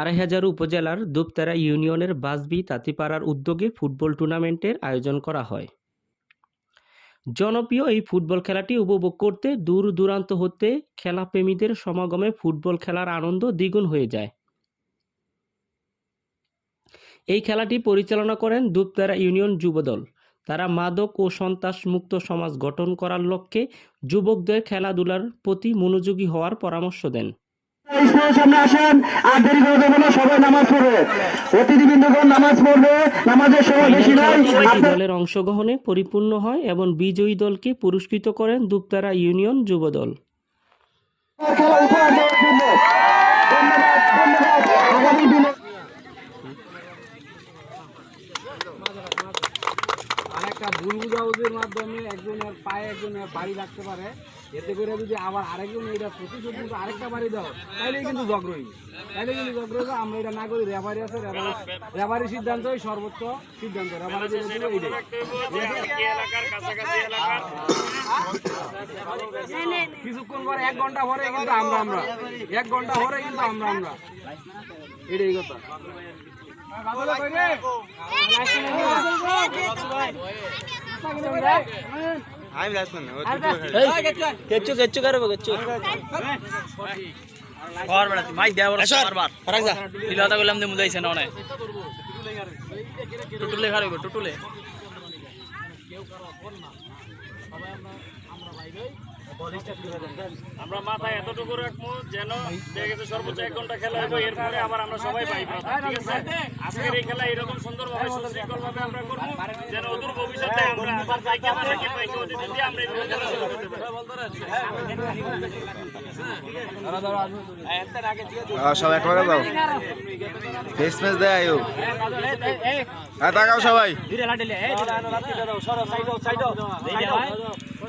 আড়াইহাজার উপজেলার দুপতেরা ইউনিয়নের বাসবি তাঁতিপাড়ার উদ্যোগে ফুটবল টুর্নামেন্টের আয়োজন করা হয়। জনপ্রিয় এই ফুটবল খেলাটি উপভোগ করতে দূর দূরান্ত হতে খেলাপ্রেমীদের সমাগমে ফুটবল খেলার আনন্দ দ্বিগুণ হয়ে যায়। এই খেলাটি পরিচালনা করেন দুপতেরা ইউনিয়ন যুবদল। তারা মাদক ও সন্ত্রাস মুক্ত সমাজ গঠন করার লক্ষ্যে যুবকদের খেলাধুলার প্রতি মনোযোগী হওয়ার পরামর্শ দেন। সামনে আসেন আর দেরি করে দেবেন না সবাই নামাজ পড়বে। অতিথিবৃন্দগণ নামাজ পড়বে নামাজের সময় বেশি নাই। দলের অংশগ্রহণে পরিপূর্ণ হয় এবং বিজয়ী দলকে পুরস্কৃত করেন দুপতারা ইউনিয়ন যুবদল খেলা উপহার দেওয়ার জন্য ধন্যবাদ ধন্যবাদ আগামী দিনে আর একটা ভুল বুঝাবুঝির মাধ্যমে একজনের পায়ে একজনের বাড়ি রাখতে পারে এতে করে যদি আবার আরেকজন এটা প্রতিশোধ কিন্তু আরেকটা বাড়ি দাও তাইলে কিন্তু জগ্রহী তাইলে কিন্তু জগ্রহী আমরা এটা না করি রেফারি আছে রেফারি রেফারি সিদ্ধান্তই সর্বোচ্চ সিদ্ধান্ত এইটাই কিছুক্ষণ পরে এক ঘণ্টা পরে কিন্তু আমরা আমরা এক ঘণ্টা পরে কিন্তু আমরা আমরা এটাই কথা কেচ্ছু কেচ্ছু করব কেচ্ছু কর বেড়া ভাই দেব বারবার রাখ যা দিলাতা বললাম দে মুদাইছে না অনেক টুটুলে টুটুলে আমরা মাথায় এতটুকু রাখব যেন দেখা গেছে সর্বোচ্চ এক ঘণ্টা খেলা হবে এরপরে আবার আমরা সবাই পাই ঠিক আছে? আজকের এই খেলা এরকম সুন্দরভাবে সুশৃঙ্খল ভাবে আমরা করব যেন অদূর ভবিষ্যতে আমরা আবার পাইকে আমরা রেখে পাইকে অতিথি দিয়ে আমরা এই খেলা শুরু করতে পারি। আহ, সবাই একবারে দাও ফেস মেস দেয় আয়ু। হ্যাঁ তাকাও সবাই। Side side